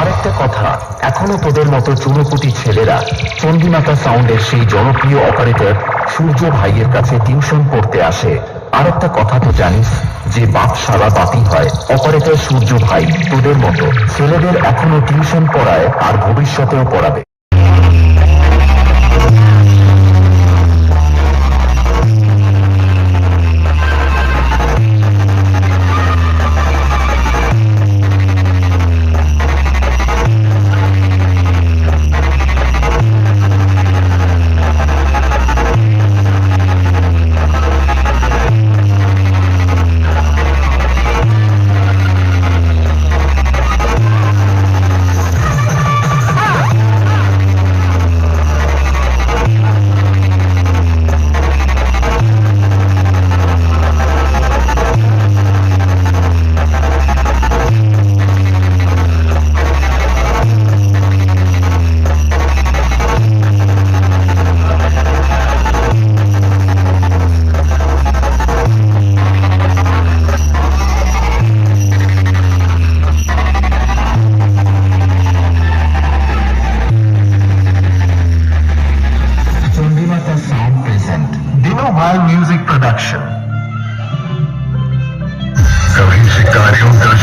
আরেকটা কথা, এখনও তোদের মতো চুনোপুটি ছেলেরা চন্ডিমাতা সাউন্ডের সেই জনপ্রিয় অপারেটর সূর্য ভাইয়ের কাছে টিউশন পড়তে আসে। আরেকটা কথা তো জানিস, যে বাপ সারা বাতি হয়। অপারেটর সূর্য ভাই, তোদের মতো ছেলেদের এখনও টিউশন পড়ায় আর ভবিষ্যতেও পড়াবে। दिनों भाई म्यूजिक प्रोडक्शन कभी शिकारियों का